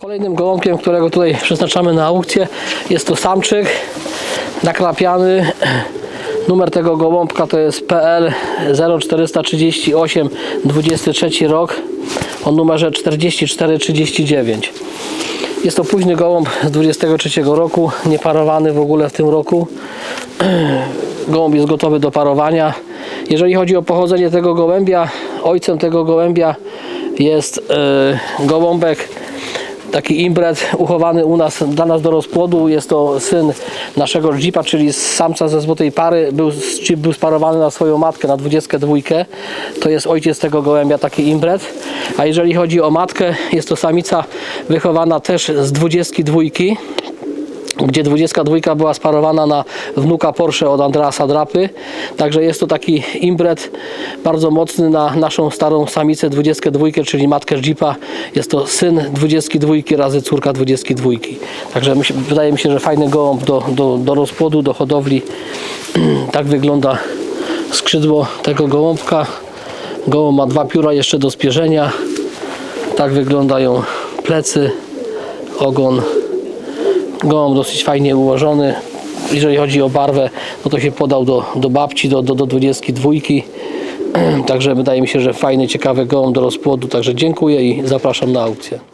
Kolejnym gołąbkiem, którego tutaj przeznaczamy na aukcję jest to samczyk nakrapiany. Numer tego gołąbka to jest PL 0438 23 rok o numerze 4439. Jest to późny gołąb z 23 roku, nieparowany w ogóle w tym roku. Gołąb jest gotowy do parowania. Jeżeli chodzi o pochodzenie tego gołębia, ojcem tego gołębia jest e, gołąbek taki imbret uchowany u nas, dla nas do rozpłodu. Jest to syn naszego Jeepa, czyli samca ze złotej pary. Był, Jeep był sparowany na swoją matkę, na 22. To jest ojciec tego gołębia, taki imbret. A jeżeli chodzi o matkę, jest to samica wychowana też z 22 gdzie 22 była sparowana na wnuka Porsche od Andreasa Drapy. Także jest to taki imbret bardzo mocny na naszą starą samicę 22, czyli matkę Jeepa. Jest to syn 22 razy córka 22. Także myśl, wydaje mi się, że fajny gołąb do, do, do rozpłodu, do hodowli. tak wygląda skrzydło tego gołąbka. Gołąb ma dwa pióra jeszcze do spierzenia. Tak wyglądają plecy, ogon. Gołąb dosyć fajnie ułożony. Jeżeli chodzi o barwę, no to się podał do, do babci, do, do, do 22. Także wydaje mi się, że fajny, ciekawy gołąb do rozpłodu. Także dziękuję i zapraszam na aukcję.